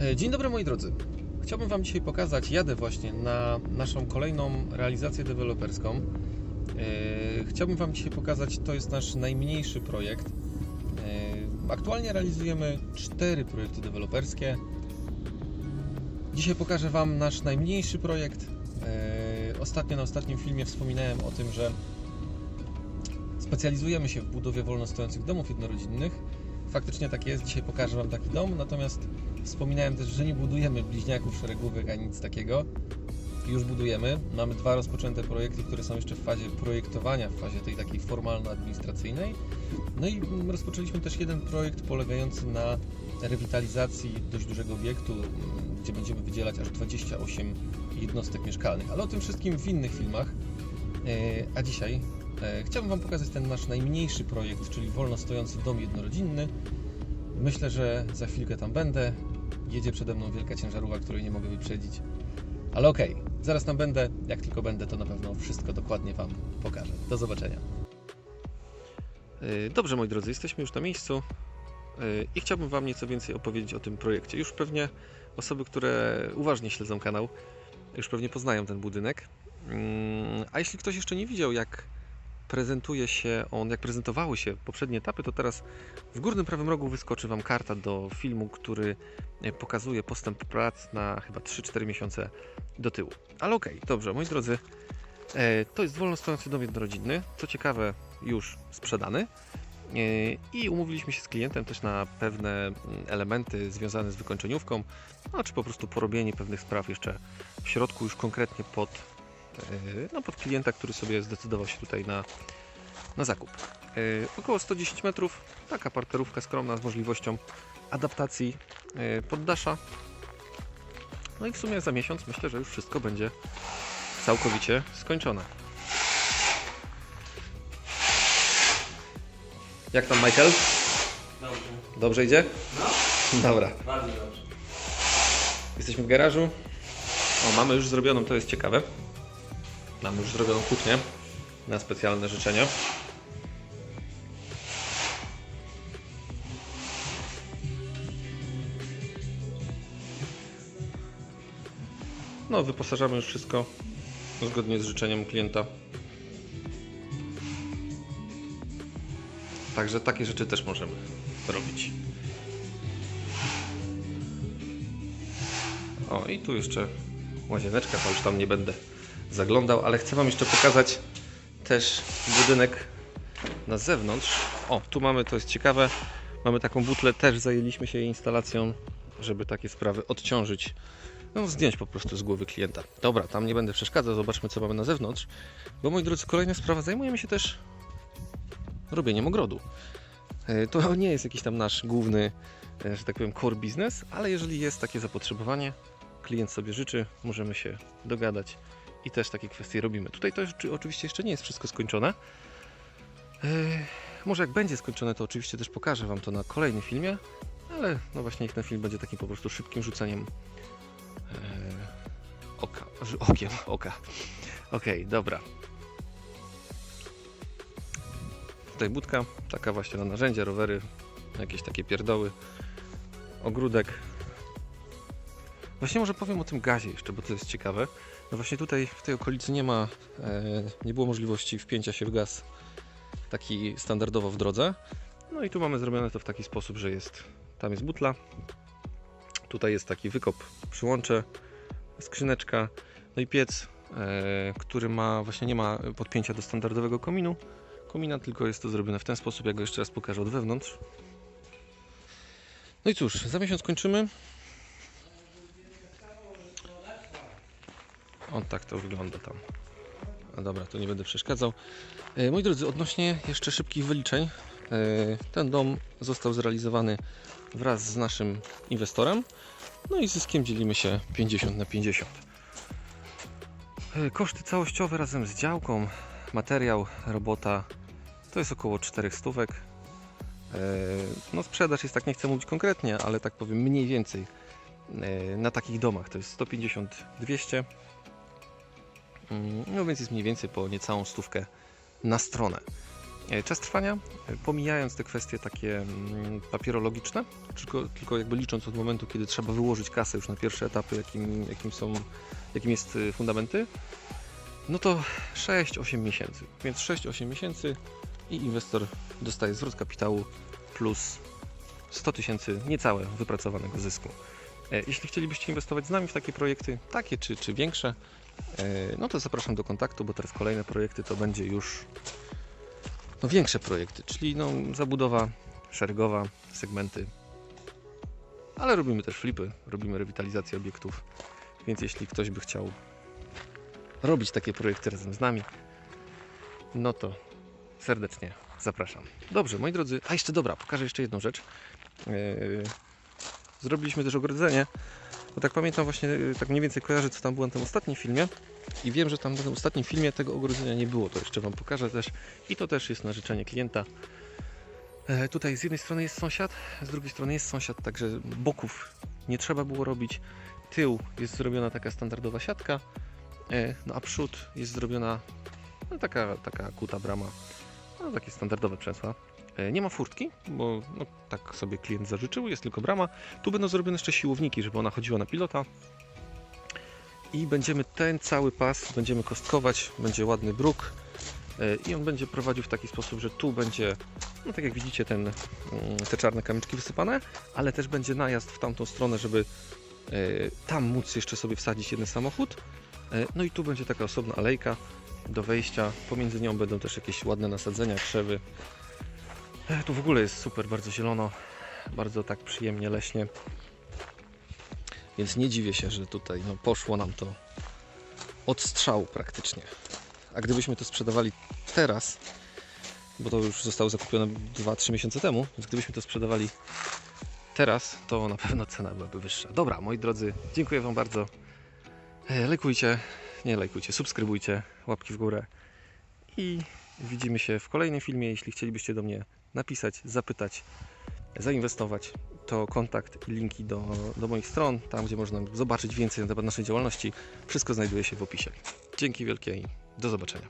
E, Dzień dobry moi drodzy. Chciałbym Wam dzisiaj pokazać, jadę właśnie na naszą kolejną realizację deweloperską. E, Chciałbym Wam dzisiaj pokazać, to jest nasz najmniejszy projekt. E, Aktualnie realizujemy cztery projekty deweloperskie. Dzisiaj pokażę Wam nasz najmniejszy projekt. Ostatnio na ostatnim filmie wspominałem o tym, że specjalizujemy się w budowie wolno stojących domów jednorodzinnych. Faktycznie tak jest, dzisiaj pokażę Wam taki dom, natomiast wspominałem też, że nie budujemy bliźniaków szeregówek ani nic takiego. Już budujemy. Mamy dwa rozpoczęte projekty, które są jeszcze w fazie projektowania, w fazie tej takiej formalno-administracyjnej. No i rozpoczęliśmy też jeden projekt polegający na rewitalizacji dość dużego obiektu, gdzie będziemy wydzielać aż 28 jednostek mieszkalnych. Ale o tym wszystkim w innych filmach. E, A dzisiaj chciałbym Wam pokazać ten nasz najmniejszy projekt, czyli wolno stojący dom jednorodzinny. Myślę, że za chwilkę tam będę. Jedzie przede mną wielka ciężarówka, której nie mogę wyprzedzić. Ale okej, zaraz tam będę. Jak tylko będę, to na pewno wszystko dokładnie Wam pokażę. Do zobaczenia. E, Dobrze, moi drodzy, jesteśmy już na miejscu e, i chciałbym Wam nieco więcej opowiedzieć o tym projekcie. Już pewnie osoby, które uważnie śledzą kanał, już pewnie poznają ten budynek. Mm, A jeśli ktoś jeszcze nie widział, jak prezentuje się on, jak prezentowały się poprzednie etapy, to teraz w górnym prawym rogu wyskoczy Wam karta do filmu, który e, pokazuje postęp prac na chyba 3-4 miesiące do tyłu. Ale okej, dobrze, moi drodzy, e, to jest wolno stojący dom jednorodzinny. Co ciekawe, już sprzedany. E, I umówiliśmy się z klientem też na pewne mm, elementy związane z wykończeniówką, no, czy po prostu porobienie pewnych spraw jeszcze w środku, już konkretnie pod, no, pod klienta, który sobie zdecydował się tutaj na, na zakup. E, Około 110 metrów, taka parterówka skromna z możliwością adaptacji e, poddasza. No i w sumie za miesiąc myślę, że już wszystko będzie całkowicie skończone. Jak tam Michael? Dobrze. Dobrze idzie? No, Dobra. bardzo dobrze. Jesteśmy w garażu. O, mamy już zrobioną, to jest ciekawe. Mamy już zrobioną kuchnię na specjalne życzenia. No, wyposażamy już wszystko zgodnie z życzeniem klienta. Także takie rzeczy też możemy robić. O, i tu jeszcze łazieneczka, to już tam nie będę zaglądał, ale chcę Wam jeszcze pokazać też budynek na zewnątrz. O, tu mamy, to jest ciekawe, mamy taką butlę, też zajęliśmy się jej instalacją, żeby takie sprawy odciążyć, no zdjąć po prostu z głowy klienta. Dobra, tam nie będę przeszkadzał, zobaczmy co mamy na zewnątrz, bo moi drodzy, kolejna sprawa, zajmujemy się też robieniem ogrodu. E, To nie jest jakiś tam nasz główny, e, że tak powiem, core business, ale jeżeli jest takie zapotrzebowanie, klient sobie życzy, możemy się dogadać i też takie kwestie robimy. Tutaj to oczywiście jeszcze nie jest wszystko skończone. Może jak będzie skończone, to oczywiście też pokażę Wam to na kolejnym filmie, ale no właśnie niech ten film będzie takim po prostu szybkim rzuceniem e, oka, okiem oka. Okej, dobra. Tutaj budka, taka właśnie na narzędzia, rowery, jakieś takie pierdoły, ogródek. Właśnie może powiem o tym gazie jeszcze, bo to jest ciekawe. No właśnie tutaj w tej okolicy nie ma, e, nie było możliwości wpięcia się w gaz taki standardowo w drodze. No i tu mamy zrobione to w taki sposób, że jest, tam jest butla, tutaj jest taki wykop, przyłącze, skrzyneczka, no i piec, e, który ma, właśnie nie ma podpięcia do standardowego kominu, komina, tylko jest to zrobione w ten sposób, jak go jeszcze raz pokażę od wewnątrz. No i cóż, za miesiąc kończymy. O tak to wygląda tam. A dobra, to nie będę przeszkadzał. E, moi drodzy, odnośnie jeszcze szybkich wyliczeń. e, Ten dom został zrealizowany wraz z naszym inwestorem. No i zyskiem dzielimy się 50 na 50. E, Koszty całościowe razem z działką, materiał, robota to jest około 400 stówek. No sprzedaż jest tak, nie chcę mówić konkretnie, ale tak powiem mniej więcej na takich domach to jest 150-200. Mm, No więc jest mniej więcej po niecałą stówkę na stronę. E, Czas trwania, e, pomijając te kwestie takie mm, papierologiczne, tylko, tylko jakby licząc od momentu, kiedy trzeba wyłożyć kasę już na pierwsze etapy, jakim, jakim są, jakim jest y, fundamenty, no to 6-8 miesięcy. Więc 6-8 miesięcy i inwestor dostaje zwrot kapitału plus 100 tysięcy niecałe wypracowanego zysku. E, Jeśli chcielibyście inwestować z nami w takie projekty, takie czy, czy większe, no to zapraszam do kontaktu, bo teraz kolejne projekty to będzie już no, większe projekty, czyli no, zabudowa szeregowa, segmenty. Ale robimy też flipy, robimy rewitalizację obiektów, więc jeśli ktoś by chciał robić takie projekty razem z nami, no to serdecznie zapraszam. Dobrze, moi drodzy, a jeszcze dobra, pokażę jeszcze jedną rzecz. Yy, Zrobiliśmy też ogrodzenie, bo tak pamiętam właśnie, yy, tak mniej więcej kojarzę, co tam było na tym ostatnim filmie i wiem, że tam na tym ostatnim filmie tego ogrodzenia nie było, to jeszcze Wam pokażę też i to też jest na życzenie klienta. E, Tutaj z jednej strony jest sąsiad, z drugiej strony jest sąsiad, także boków nie trzeba było robić. Tył jest zrobiona taka standardowa siatka, e, no a przód jest zrobiona no, taka, taka kuta brama, no, takie standardowe krzesła. E, Nie ma furtki, bo no, tak sobie klient zażyczył, jest tylko brama. Tu będą zrobione jeszcze siłowniki, żeby ona chodziła na pilota. I będziemy ten cały pas będziemy kostkować, będzie ładny bruk e, i on będzie prowadził w taki sposób, że tu będzie, no tak jak widzicie, ten, mm, te czarne kamyczki wysypane, ale też będzie najazd w tamtą stronę, żeby e, tam móc jeszcze sobie wsadzić jeden samochód. No i tu będzie taka osobna alejka do wejścia. Pomiędzy nią będą też jakieś ładne nasadzenia, krzewy. E, Tu w ogóle jest super, bardzo zielono, bardzo tak przyjemnie, leśnie. Więc nie dziwię się, że tutaj no, poszło nam to od strzału praktycznie. A gdybyśmy to sprzedawali teraz, bo to już zostało zakupione 2-3 miesiące temu, więc gdybyśmy to sprzedawali teraz, to na pewno cena byłaby wyższa. Dobra, moi drodzy, dziękuję Wam bardzo. E, Lajkujcie, nie lajkujcie, subskrybujcie, łapki w górę i widzimy się w kolejnym filmie. Jeśli chcielibyście do mnie napisać, zapytać, zainwestować, to kontakt i linki do, do moich stron, tam gdzie można zobaczyć więcej na temat naszej działalności, wszystko znajduje się w opisie. Dzięki wielkie i do zobaczenia.